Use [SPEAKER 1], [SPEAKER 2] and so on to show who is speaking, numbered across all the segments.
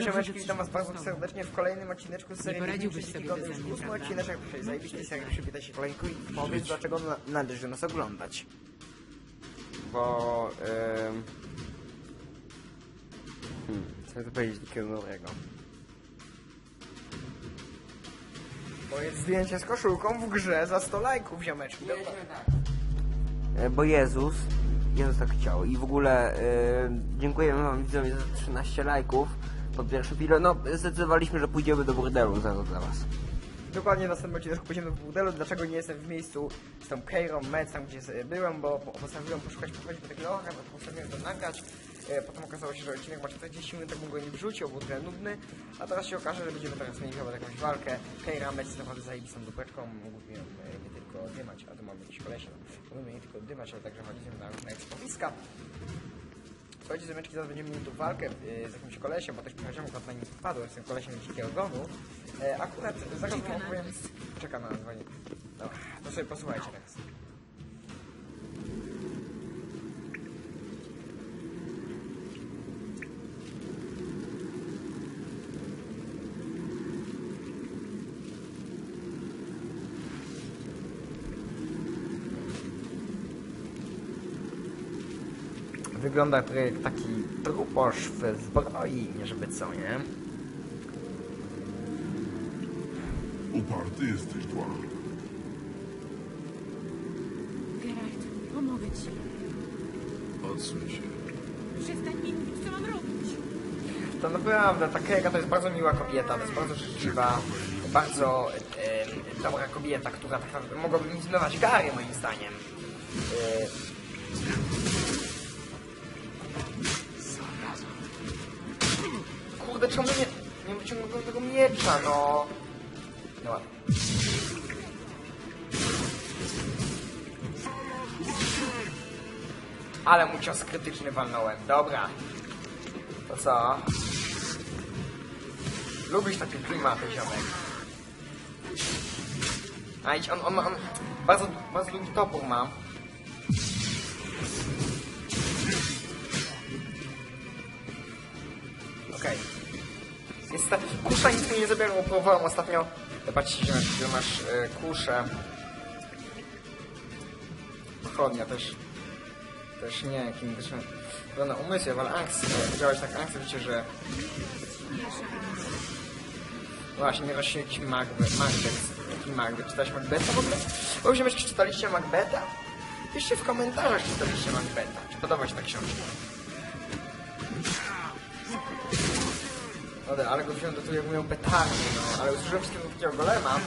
[SPEAKER 1] Siemaneczko, siemeczki, witam was bardzo serdecznie w kolejnym odcineczku z serii
[SPEAKER 2] poradziłbyś
[SPEAKER 1] 30
[SPEAKER 2] sobie
[SPEAKER 1] Ósmy odcineczek, proszę, zajebiście serii, przywitaj się kolejku i powiedz dlaczego na, należy nas oglądać.
[SPEAKER 3] Bo... Ym... Hmm, co tu powiedzieć takiego dobrego?
[SPEAKER 1] Bo jest zdjęcie z koszulką w grze za 100 lajków, ziomeczki. Dobra.
[SPEAKER 3] E, Bo Jezus, Jezus tak chciał i w ogóle e, dziękujemy wam widzowie za 13 lajków pod pierwszy film. No, zdecydowaliśmy, że pójdziemy do burdelu zaraz dla was.
[SPEAKER 1] Dokładnie w następnym odcineczku pójdziemy w burdelu, dlaczego nie jestem w miejscu z tą Keirą, Med, tam gdzie byłem, bo po- postanowiłem poszukać pochodzić do takiego bo postanowiłem to nagrać. E, Potem okazało się, że odcinek ma 40 minut, tak go nie wrzucił, był trochę nudny. A teraz się okaże, że będziemy teraz mieli chyba jakąś walkę. Keira, Med jest naprawdę zajebistą dupeczką, mógłbym ją e, nie tylko dymać, a tu mamy jakiś kolesie. Mógłbym nie tylko dymać, ale także chodzić na różne ekspowiska. Słuchajcie, zemeczki, zaraz będziemy mieli tu walkę y, z jakimś kolesiem, bo też akurat na nim wpadłem z tym kolesiem dzikiego gonu. E, akurat zaraz wam opowiem... Czeka na dzwonię. Dobra, to sobie posłuchajcie teraz. Wygląda jak taki truposz w zbroi, nie żeby co, nie?
[SPEAKER 4] Uparty jesteś, Dła.
[SPEAKER 2] Geralt, pomogę ci.
[SPEAKER 4] Odsuń się.
[SPEAKER 2] Przestań mi mówić, co mam robić.
[SPEAKER 1] To naprawdę, ta Keira to jest bardzo miła kobieta, to jest bardzo życzliwa, bardzo e, dobra kobieta, która tak naprawdę mogłaby inspirować Gary moim zdaniem. E, kurde, czemu nie, nie wyciągnąłem tego miecza, no. Ładnie. Ale mu cios krytyczny walnąłem, dobra. To co? Lubisz takie klimaty, ziomek. A idź, on, on, on bardzo, bardzo długi topór ma. Niestety, kusza nic mi nie zabierał, próbowałem ostatnio. Zobaczcie, że masz e, kuszę. Pochodnia też. Też nie, też wygląda umysł, ale akcje, działać tak akcje, wiecie, że Właśnie, nie rośnie jakiś Macbeth, Macbeth, jaki Macbeth, czytałeś Macbetha w ogóle? Bo już czy czytaliście Macbetha? Piszcie w komentarzach, czy czytaliście Macbetha, czy podoba się ta książka. Dobra, ale go wziąłem do tego, jak mówią petardy, no, ale usłyszałem wszystkiego takiego golema.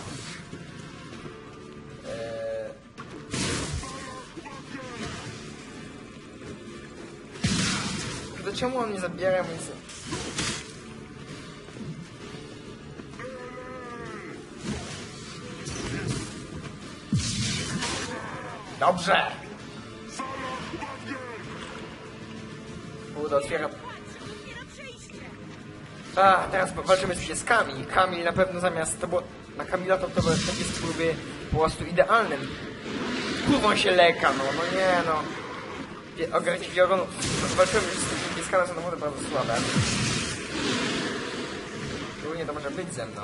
[SPEAKER 1] Eee... To czemu on nie zabiera mi... Dobrze! Kurde, otwieram... A, teraz walczymy z pieskami. Kamil na pewno zamiast... To było... Na Kamila to, to był pies byłby po prostu idealnym. Kurwą się leka, no, no nie no. Pie- Ogarnić wiogonu. Walczymy już z tymi pieskami, są naprawdę bardzo słabe. Ogólnie to może być ze mną.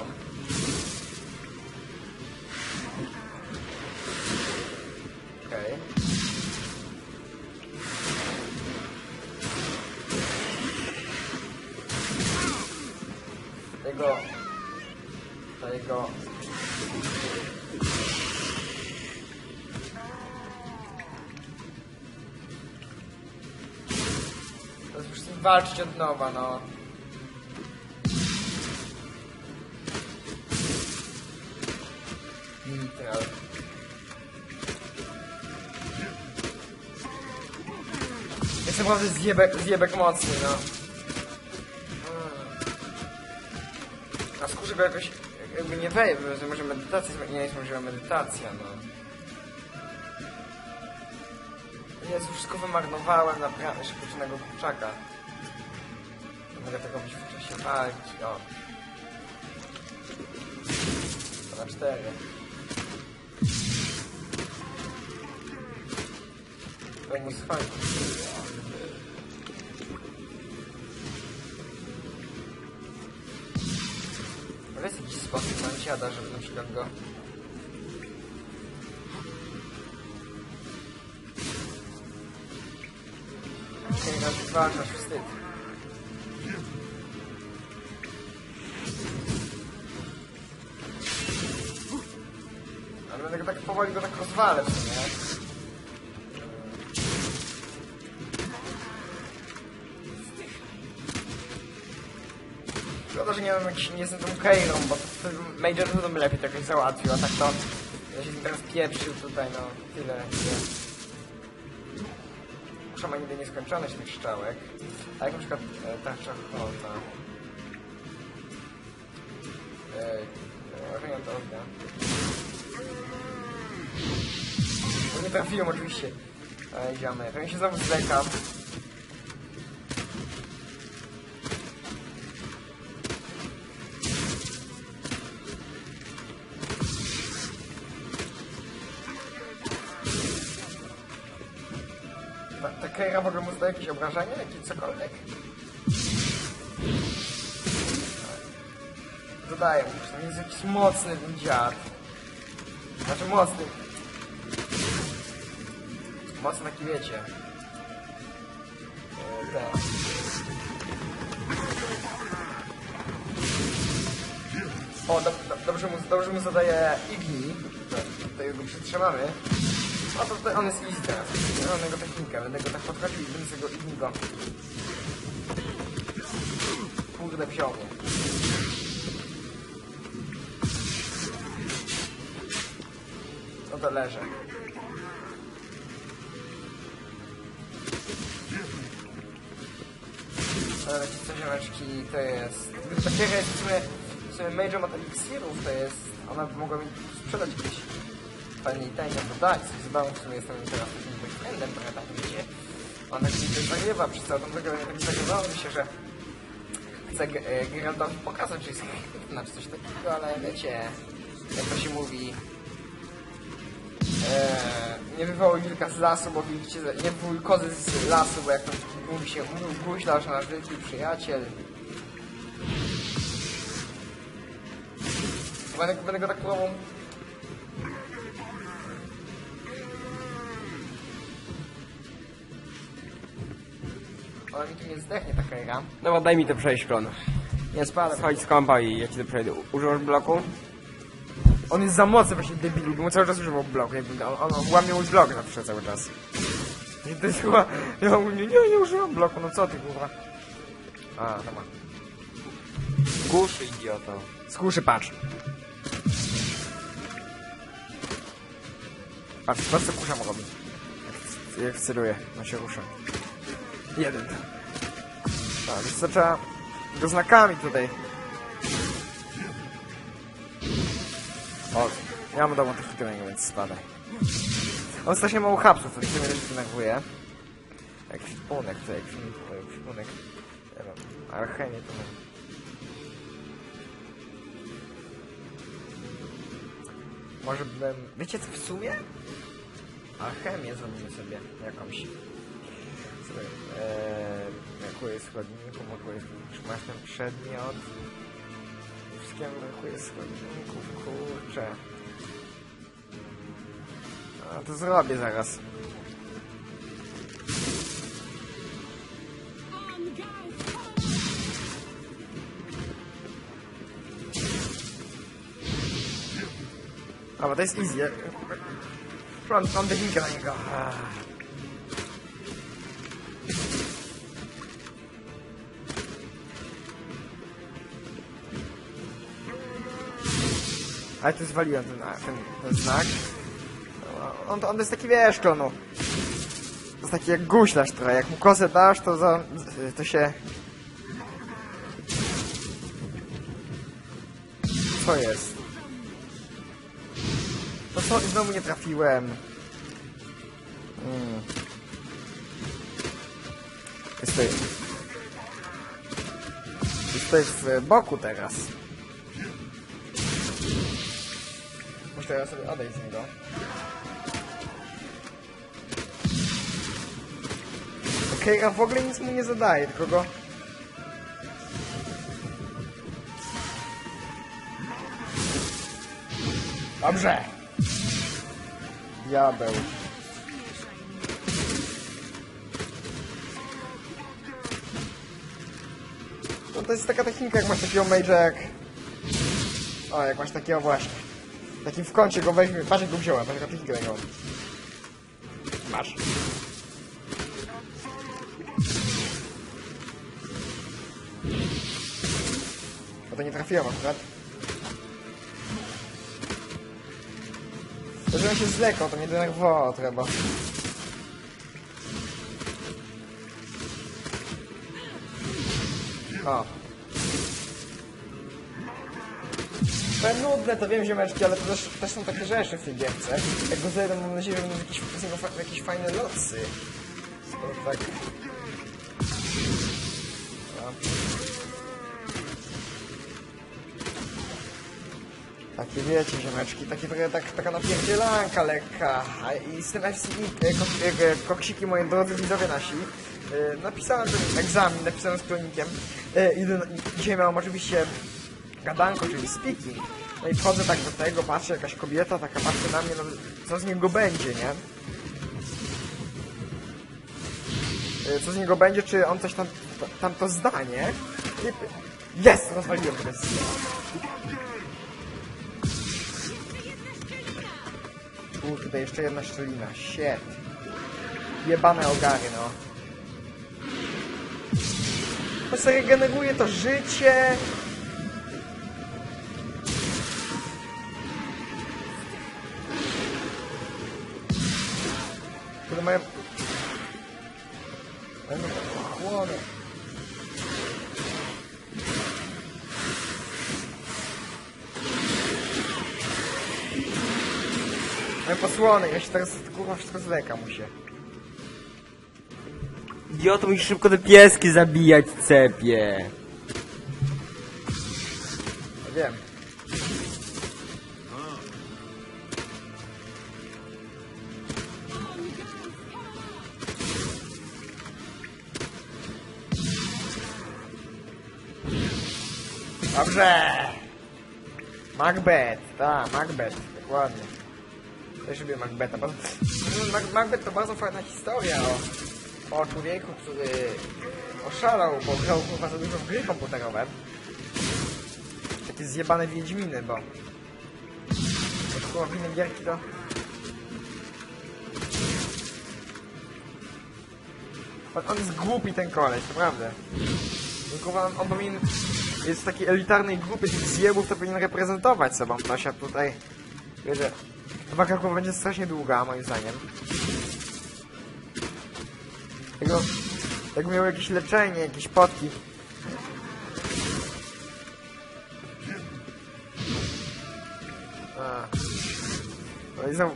[SPEAKER 1] Walczyć od nowa, no. Nitral. Jest naprawdę zjebek, zjebek mocny, no. Mm. A skórze go jakoś jakby nie wejdzie, że może medytacja, nie jest możliwa medytacja, no. Jezu, wszystko wymarnowałem naprawdę szybkiego kurczaka. Mogę tego użyć w czasie walki, o. To na cztery. To nie schodzi. Ale jest jakiś sposób na siada, żeby na przykład go Czyli nas wywalczasz wstyd. Ale będę go tak powoli go tak rozwalę w sumie. Szkoda, że nie mam jakiś, nie jestem tą Keirą, bo Major to bym lepiej jakoś załatwił, a tak to ja się teraz pieprzył tutaj, no tyle. tyle. Muszę ma nigdy nieskończoność tych strzałek. A jak na przykład e, tarcza chłodna. E, Ożeniam to ognia. Nie trafiłem oczywiście. Ale idziemy. Pewnie się znowu zlekam. Ta, Keira w ogóle mu zdaje jakieś obrażenia? Jakieś cokolwiek? Dodaję mu, że jest jakiś mocny ten dziad. Znaczy mocny. Mocny taki wiecie. O, do, do, dobrze, mu, dobrze mu zadaje Igni. To- Tutaj go przytrzymamy. A to tutaj on jest easy teraz. Mam jego technikę, będę go tak podchodził i będę tego Ignigo. Kurde, wziął mnie. No to leżę. Ale te ziomeczki to jest... Ta giera jest w sumie, w sumie Major ma eliksirów, to jest... Ona by mogła mi sprzedać gdzieś fajnie i tańnie dodać. Z zabawą w sumie jestem teraz takim boyfriendem, trochę tak wiecie. Ona mi tutaj zagrywa przez całą tą ja tak zagrywało mi się, że chcę G- e, pokazać, że jest chytna czy coś takiego, ale wiecie, jak to się mówi, Eee, nie wywołał wilka z lasu, bo widzicie, nie wywołał kozy z lasu, bo jak to mówi się, mówi guślarz, nasz wielki przyjaciel. Będę, będę go tak próbował... Ale mi tu nie zdechnie ta kajra.
[SPEAKER 3] No daj mi to przejść, klon.
[SPEAKER 1] Nie spada.
[SPEAKER 3] Chodź z kompa i ja ci to przejdę. Używasz bloku?
[SPEAKER 1] On jest za mocny właśnie debilu, bo cały czas używał bloku, jakby on, on, on łamie mój blok zawsze cały czas. I to jest chyba, ja mówię, nie, nie, nie używam bloku, no co ty kurwa. A, dobra.
[SPEAKER 3] Kusz, idioto.
[SPEAKER 1] Skuszy, patrz. Patrz, patrz co kusza robi. Jak, jak celuje, on się rusza. Jeden. Tak, więc to trzeba go znakami tutaj. O, ja mam dobrą technikę więc spadaj. On strasznie mało hapsów, to się mnie też denerwuje. Jakiś punek, to jakiś, jakiś punek. Nie wiem, alchemię to mam. Może bym... Wiecie co w sumie? Alchemię zrobimy sobie jakąś. Sobie, eee, brakuje składników, brakuje składników. Masz ten przedmiot. Wszystkiemu brakuje składników, kurczę. A to zrobię zaraz.
[SPEAKER 2] On, guys!
[SPEAKER 1] A, bo to jest easy. Mam, mam technikę na niego. Ah. Ale tu zwaliłem ten, ten, ten znak. No, On, to- on to jest taki, wiesz, klonu. To jest taki jak guślarz trochę. Jak mu kosę dasz, to, za, to się... Co jest? No co, znowu nie trafiłem. Mm. Jest tutaj... Jest w boku teraz. Muszę teraz sobie odejść z niego. Okay, w ogóle nic mu nie zadaje, tylko go... Dobrze. Diabeł. No to jest taka technika, jak masz takiego mage'a jak... O, jak masz takiego właśnie. Takim w kącie go weźmie. Patrz jak go wziąłem, patrz jaka technika tego. Masz. Trafiłem akurat. To, że on się zlekał, to mnie denerwowało trzeba. O. To jest nudne, to wiem ziomeczki, ale to też, też są takie rzeczy w tej gierce. Jak go zejdę, mam nadzieję, że będą jakieś, jakieś fajne losy. To tak... No. Takie wiecie, ziomeczki, takie tak, taka napierdzielanka lekka. I z tym FCI, e, kok, e, koksiki moi drodzy widzowie nasi, e, napisałem ten egzamin, napisałem z klonikiem. E, i, dzisiaj miałem oczywiście gadanko, czyli speaking. No i wchodzę tak do tego, patrzę, jakaś kobieta taka patrzy na mnie, no co z niego będzie, nie? E, Co z niego będzie, czy on coś tam, tam to zdanie? Jest! Rozwaliłem to tutaj jeszcze jedna szczelina. Shit. Jebane ogary, no. To sobie regeneruje to życie. Kiedy moje... Posłony, ja się teraz kurwa wszystko zleka mu się.
[SPEAKER 3] Idioto, musisz szybko te pieski zabijać, cepie.
[SPEAKER 1] Ja wiem. Dobrze! Macbeth, tak, Macbeth, dokładnie. Też lubię Macbetha. Bardzo... Mac- Macbeth to bardzo fajna historia o, o człowieku, który oszalał, bo grał za dużo w gry komputerowe. Takie zjebane wiedźminy, bo... Bo kurwa w gierki to... On, on jest głupi ten koleś, naprawdę. No, Kurwa, on, powinien... Jest w takiej elitarnej grupie tych zjebów, to powinien reprezentować sobą ktoś, a tutaj... Wiesz, że... Walka będzie strasznie długa, moim zdaniem. Jego... Jakby miał jakieś leczenie, jakieś potki. No i znowu...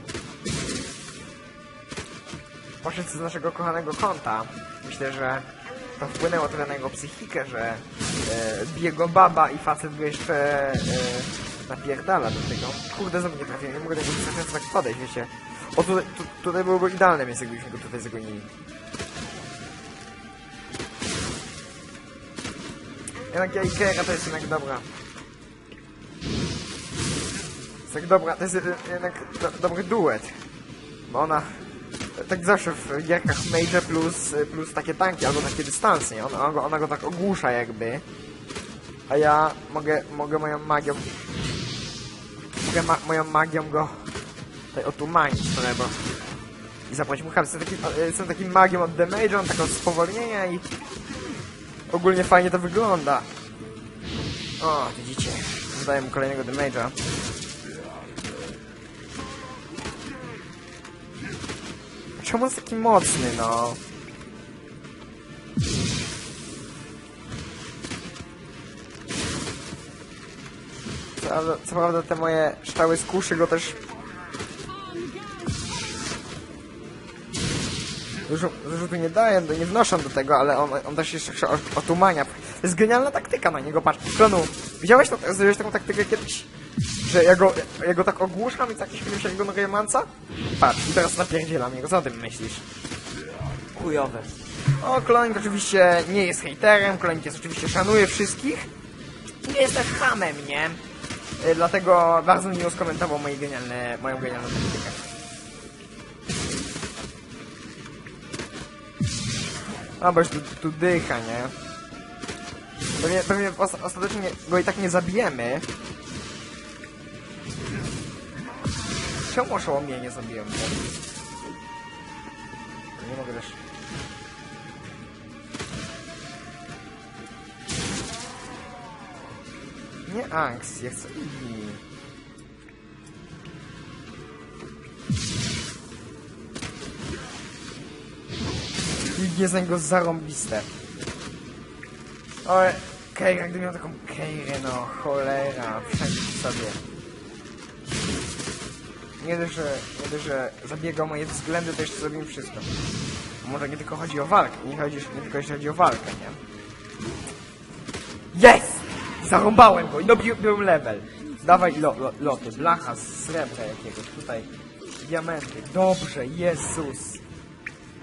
[SPEAKER 1] Poszedł z naszego kochanego konta. Myślę, że to wpłynęło trochę na jego psychikę, że e, baba i facet go jeszcze e, napierdala do tego. Kurde, znowu nie trafiłem, nie mogę tego tak podejść, wiecie. O, tutaj, tu, tutaj byłoby idealne miejsce, gdybyśmy go tutaj zagonili. Jednak ja Ikea to jest jednak dobra. Jest tak dobra, to jest jednak do, dobry duet. Bo ona tak zawsze w gierkach Mage plus, plus takie tanki albo takie dystanse, nie? Ona, ona go tak ogłusza jakby. A ja mogę, mogę moją magią mogę ma moją magią go tutaj otumanić trochę, i zapłacić mu hajs. Jestem takim, e, jestem takim magiem od damage'a, on tak od spowolnienia i ogólnie fajnie to wygląda. O, widzicie, dodaję mu kolejnego damage'a. Czemu jest taki mocny, no? Prawda- co prawda te moje szczały z kuszy go też... Dużo, dużo tu nie daję, nie wnoszę do tego, ale on, on też jeszcze otumania. To jest genialna taktyka na niego, patrz. Klonu, widziałeś, to, zrobiłeś taką taktykę kiedyś? Że ja go, ja go tak ogłuszam i za jakiś film się jego Nogemanca? Patrz, i teraz napierdzielam jego, co o tym myślisz?
[SPEAKER 3] Chujowe.
[SPEAKER 1] O, Klonik oczywiście nie jest hejterem, Klonik jest oczywiście szanuje wszystkich. Nie jest też hamem, nie? Y, dlatego bardzo miło skomentował moje genialne, moją genialną taktykę. A, bo już tu, tu dycha, nie? Pewnie, pewnie os ostatecznie go i tak nie zabijemy. Czemu oszołomienie zabiłem? Nie mogę też... Nie Anks, ja chcę Igni. Igni jest na niego zarąbiste. Oj, Keira, gdy miał taką Keirę, no cholera, wszędzie sobie. Nie dość, że, nie dość, że zabiega moje względy, to jeszcze zrobimy wszystko. Może nie tylko chodzi o walkę, nie, chodzi, nie tylko jeśli chodzi o walkę, nie? Jest! Zarąbałem go i dobiłem level. Dawaj lo, lo, loty, blacha z srebra jakiegoś, tutaj diamenty. Dobrze, Jezus.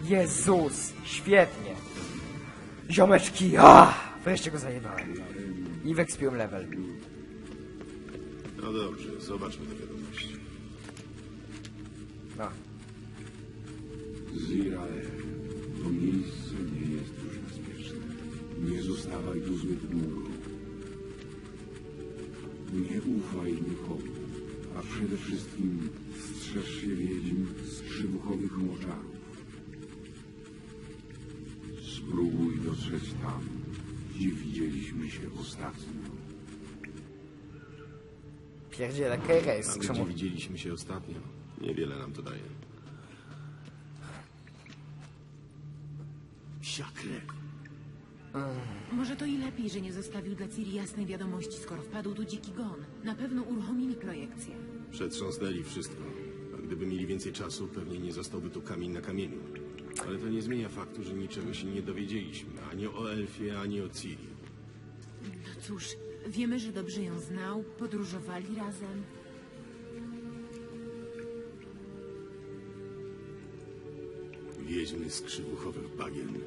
[SPEAKER 1] Jezus, świetnie. Ziomeczki, a! Wreszcie go zajebałem. I wekspiłem level.
[SPEAKER 4] No dobrze, zobaczmy te wiadomości.
[SPEAKER 1] No.
[SPEAKER 5] Zirael, to miejsce nie jest już bezpieczne. Nie zostawaj tu zbyt długo. Ufaj nikomu, a przede wszystkim strzeż się wiedźm z krzywuchowych moczarów. Spróbuj dotrzeć tam, gdzie widzieliśmy się ostatnio.
[SPEAKER 1] Pierdziele, Keira jest
[SPEAKER 4] A gdzie widzieliśmy się ostatnio? Niewiele nam to daje. Siakre.
[SPEAKER 2] Może to i lepiej, że nie zostawił dla Ciri jasnej wiadomości, skoro wpadł tu dziki gon. Na pewno uruchomili projekcję.
[SPEAKER 4] Przetrząsnęli wszystko. A gdyby mieli więcej czasu, pewnie nie zostałby tu kamień na kamieniu. Ale to nie zmienia faktu, że niczego się nie dowiedzieliśmy. Ani o Elfie, ani o Ciri.
[SPEAKER 2] No cóż, wiemy, że dobrze ją znał, podróżowali razem.
[SPEAKER 4] Wiedźmy z krzywuchowych bagien.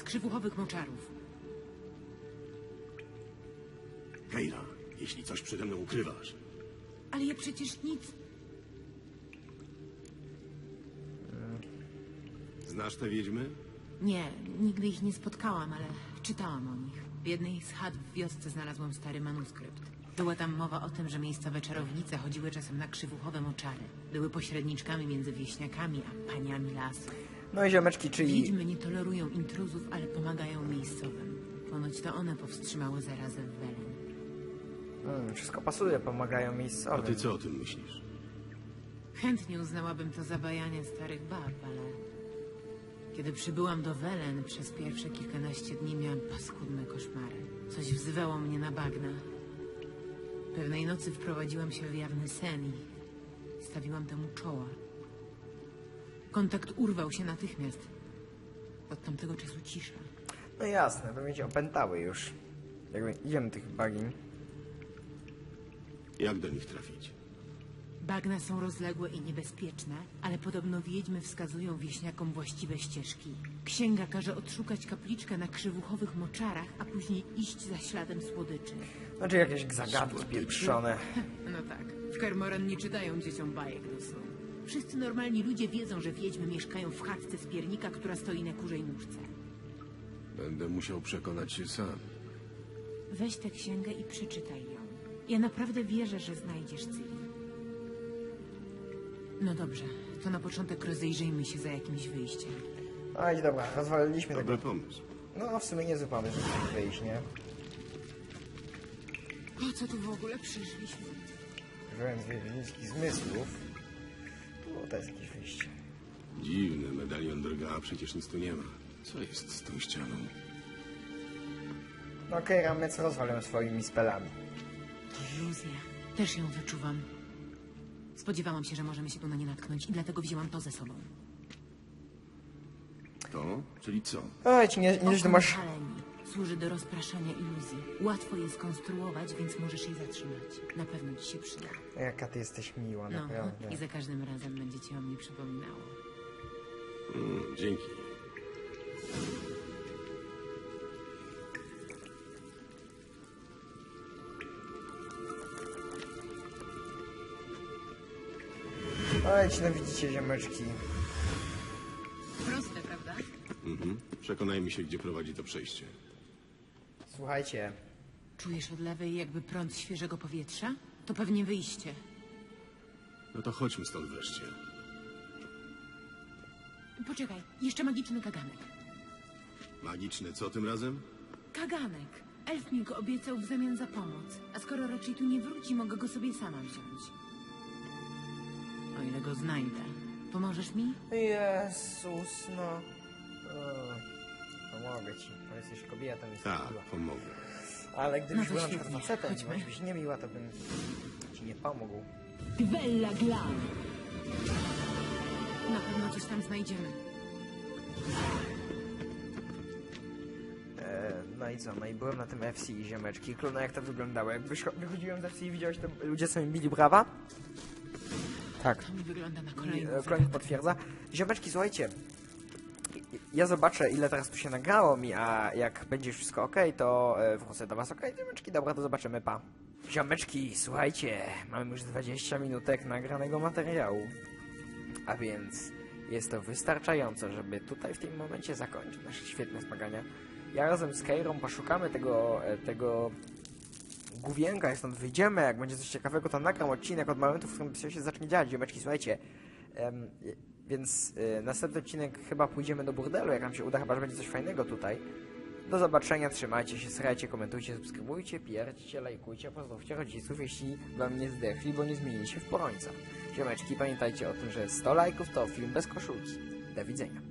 [SPEAKER 2] Z krzywuchowych moczarów.
[SPEAKER 4] Keira, jeśli coś przede mną ukrywasz,
[SPEAKER 2] Ale ja przecież nic...
[SPEAKER 4] znasz te wiedźmy?
[SPEAKER 2] Nie, nigdy ich nie spotkałam, ale czytałam o nich. W jednej z chat w wiosce znalazłam stary manuskrypt. Była tam mowa o tym, że miejscowe czarownice chodziły czasem na krzywuchowe moczary. Były pośredniczkami między wieśniakami a paniami lasu.
[SPEAKER 1] No i ziomeczki, czyli...
[SPEAKER 2] Wiedźmy nie tolerują intruzów, ale pomagają miejscowym. Ponoć to one powstrzymały zarazę w Welen.
[SPEAKER 1] Mm, wszystko pasuje, pomagają
[SPEAKER 4] A
[SPEAKER 1] miejscowym.
[SPEAKER 4] ty co o tym myślisz?
[SPEAKER 2] Chętnie uznałabym to za bajanie starych bab, ale... Kiedy przybyłam do Welen, przez pierwsze kilkanaście dni miałam paskudne koszmary. Coś wzywało mnie na bagna. Pewnej nocy wprowadziłam się w jawny sen i stawiłam temu czoła. Kontakt urwał się natychmiast. Od tamtego czasu cisza.
[SPEAKER 1] No jasne, pewnie cię opętały już. Jakby idziemy tych bagin.
[SPEAKER 4] Jak do nich trafić?
[SPEAKER 2] Bagna są rozległe i niebezpieczne, ale podobno wiedźmy wskazują wieśniakom właściwe ścieżki. Księga każe odszukać kapliczkę na krzywuchowych moczarach, a później iść za śladem słodyczy.
[SPEAKER 1] Znaczy jakieś zagadki pieprzone.
[SPEAKER 2] No tak, w Kermoren nie czytają dzieciom bajek do snu. Wszyscy normalni ludzie wiedzą, że wiedźmy mieszkają w chatce z piernika, która stoi na kurzej nóżce.
[SPEAKER 4] Będę musiał przekonać się sam.
[SPEAKER 2] Weź tę księgę i przeczytaj ją. Ja naprawdę wierzę, że znajdziesz Ciri. No dobrze, to na początek rozejrzyjmy się za jakimś wyjściem.
[SPEAKER 1] No i dobra, rozwaliliśmy
[SPEAKER 4] Dobry
[SPEAKER 1] tego.
[SPEAKER 4] pomysł.
[SPEAKER 1] No w sumie nie zupełnie, żeby stąd wyjść, nie?
[SPEAKER 2] Po co tu w ogóle przyszliśmy?
[SPEAKER 1] Użyłem zwierzęcickich zmysłów. To jest jakieś wyjście.
[SPEAKER 4] Dziwny medalion drga, a przecież nic tu nie ma. Co jest z tą ścianą?
[SPEAKER 1] No okej, okay, Ramec rozwalę swoimi spelami.
[SPEAKER 2] Iluzja. Też ją wyczuwam. Spodziewałam się, że możemy się tu na nie natknąć i dlatego wzięłam to ze sobą.
[SPEAKER 4] To? Czyli co?
[SPEAKER 1] Oj, ci nie, nie, że ty
[SPEAKER 2] Oko
[SPEAKER 1] masz...
[SPEAKER 2] Haleni. Służy do rozpraszania iluzji. Łatwo je skonstruować, więc możesz je zatrzymać. Na pewno ci się przyda.
[SPEAKER 1] Jaka ty jesteś miła,
[SPEAKER 2] No,
[SPEAKER 1] naprawdę.
[SPEAKER 2] i za każdym razem będzie ci o mnie przypominało.
[SPEAKER 4] Mm, dzięki.
[SPEAKER 1] Ojej, no widzicie ziomeczki.
[SPEAKER 2] Proste, prawda?
[SPEAKER 4] Mhm. Przekonajmy się, gdzie prowadzi to przejście.
[SPEAKER 1] Słuchajcie,
[SPEAKER 2] Czujesz od lewej jakby prąd świeżego powietrza? To pewnie wyjście.
[SPEAKER 4] No to chodźmy stąd wreszcie.
[SPEAKER 2] Poczekaj, jeszcze magiczny kaganek.
[SPEAKER 4] Magiczne co tym razem?
[SPEAKER 2] Kaganek. Elf mi go obiecał w zamian za pomoc. A skoro raczej tu nie wróci, mogę go sobie sama wziąć. O ile go znajdę. Pomożesz mi?
[SPEAKER 1] Jezus, no. O, pomogę ci, bo jesteś kobietą i
[SPEAKER 4] Tak,
[SPEAKER 1] miła.
[SPEAKER 4] pomogę.
[SPEAKER 2] No
[SPEAKER 1] Ale gdybyś
[SPEAKER 2] to
[SPEAKER 1] była na przykład
[SPEAKER 2] świetnie,
[SPEAKER 1] facetem,
[SPEAKER 2] chodźmy.
[SPEAKER 1] bądź byś niemiła, to bym ci nie pomógł.
[SPEAKER 2] Gwella Glan. Na pewno coś tam znajdziemy.
[SPEAKER 1] E, no i co, no i byłem na tym FC i ziomeczki. Kluna jak to wyglądało? Jak wyszło- wychodziłem z FC i widziałeś, to ludzie sobie bili brawa? Tak.
[SPEAKER 2] To mi wygląda na
[SPEAKER 1] I,
[SPEAKER 2] kolejny
[SPEAKER 1] e, Klonik potwierdza. Ziomeczki, słuchajcie. Ja zobaczę, ile teraz tu się nagrało mi, a jak będzie wszystko ok, to e, wrócę do was. Ok, ziomeczki, dobra, to zobaczymy, pa. Ziomeczki, słuchajcie, mamy już 20 minutek nagranego materiału. A więc jest to wystarczająco, żeby tutaj w tym momencie zakończyć nasze świetne zmagania. Ja razem z Keirą poszukamy tego, e, tego główienka, jak stąd wyjdziemy, jak będzie coś ciekawego, to nagram odcinek od momentu, w którym się zacznie dziać. Ziomeczki, słuchajcie, em, więc y, następny odcinek chyba pójdziemy do burdelu, jak nam się uda, chyba, że będzie coś fajnego tutaj. Do zobaczenia, trzymajcie się, srajcie, komentujcie, subskrybujcie, pierdźcie, lajkujcie, pozdrówcie rodziców, jeśli wam nie zdechli, bo nie zmienili się w porońca. Ziomeczki, pamiętajcie o tym, że 100 lajków to film bez koszulki. Do widzenia.